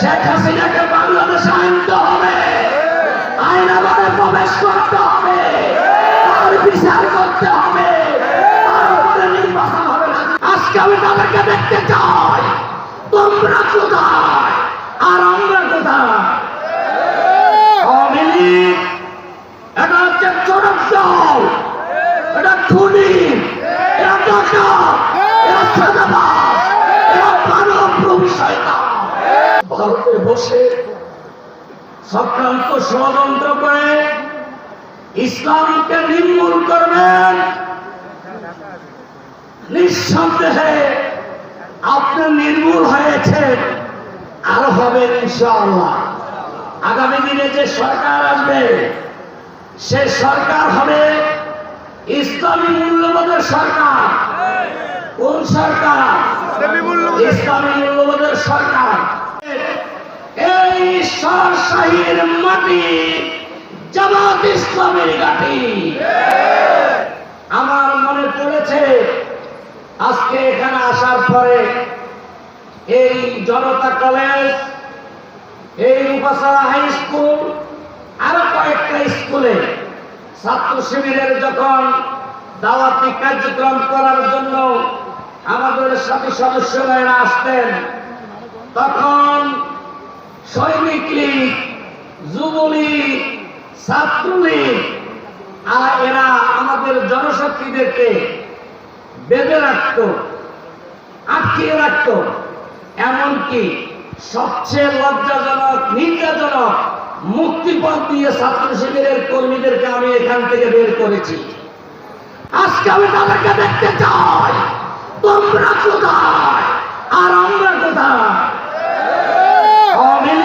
শেখ হাসিনাকে বাংলাদেশে আনতে হবে। আইন আমাদের প্রবেশ করতে হবে। তার বিচার করতে হবে। তারপরে নির্বাচন হবে। আজকে আমি তাদেরকে দেখতে চাই। তোমরা কোথায় আর আমরা কোথায় আওয়ামী লীগ এটা হচ্ছে চরম দল এটা খুনি এরা ডাকাত এরা সাদাবাজ এরা মানব প্রবিষয়তা ভারতে বসে সক্রান্ত ষড়যন্ত্র করে ইসলামকে নির্মূল করবেন নিঃসন্দেহে আপনি নির্মূল হয়েছেন আর হবেন ইনশাআল্লাহ। আগামী দিনে যে সরকার আসবে সে সরকার হবে ইসলামী মূল্যবোধের সরকার। কোন সরকার? ইসলামী মূল্যবোধের সরকার। এই শাহীর মাটি জামাত ইসলামের আমার মনে পড়েছে, আজকে এখানে আসার পরে এই জনতা কলেজ, এই রূপাশালা হাই স্কুল, আরও কয়েকটা স্কুলে ছাত্র শিবিরের যখন দাওয়াতি কার্যক্রম করার জন্য আমাদের সাথী সদস্যরা আসতেন, তখন সৈনিক লীগ, যুবলীগ, ছাত্রলীগ, আর এরা আমাদের জনশক্তিদেরকে বেঁধে রাখতো, আটকিয়ে রাখতো, এমনকি সবচেয়ে লজ্জাজনক নিন্দাজনক মুক্তিপথ দিয়ে ছাত্র শিবিরের কর্মীদেরকে আমি এখান থেকে বের করেছি। আজকে আমি তাদেরকে দেখতে চাই, তোমরা কোথায়? আর আমরা কোথায়?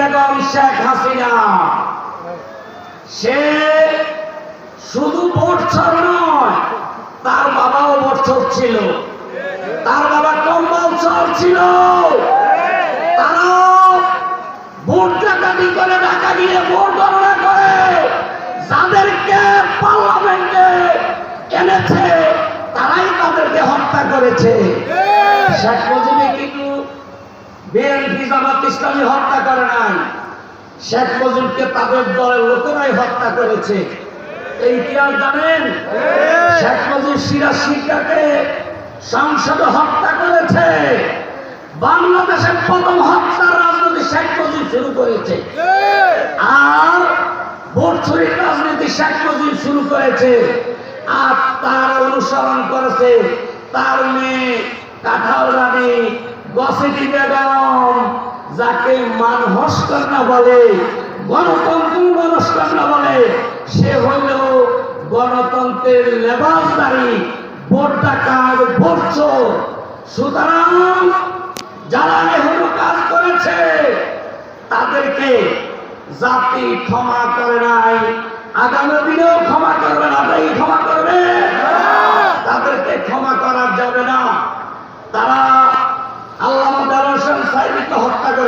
বেগম শেখ হাসিনা। সে শুধু ভোটছর নয়, তার বাবাও ভোটছর ছিল তার বাবা কম্বল ছিল ভোট ডাকাতি করে ঢাকা গিয়ে ভোট গণনা তারাই তাদেরকে হত্যা করেছে। শেখ মুজিবে বিএনপি জামাত ইসলামী হত্যা করে নাই। শেখ মুজিবকে তাদের দলের লোকেরাই হত্যা করেছে। এই ইতিহাস জানেন? শেখ মুজিব সিরাজ শিক্ষাকে সংসদে হত্যা করেছে। বাংলাদেশের প্রথম হত্যার রাজনীতি শেখ মুজিব শুরু করেছে। আর ভোট চুরির রাজনীতি শেখ মুজিব শুরু করেছে। আর তার অনুসরণ করেছে তার মেয়ে কাঁঠাল রানী গসিটি বেগম যাকে মানহস্কন্যা বলে, গণতন্ত্র মানস্কন্যা বলে, সে হইল গণতন্ত্রের লেবাসদারি, ভোট ডাকাত ভোট সুতরাং যারা এহনো কাজ করেছে, তাদেরকে জাতি ক্ষমা করে নাই। আগামী দিনেও ক্ষমা করবে না তাই ক্ষমা করবে তাদেরকে ক্ষমা করা যাবে না তারা আল্লাহ হোসেন সাইদিকে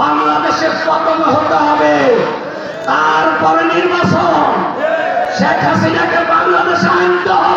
বাংলাদেশে পতন হতে হবে। তারপরে নির্বাচন। শেখ হাসিনাকে বাংলাদেশে আনতে হবে।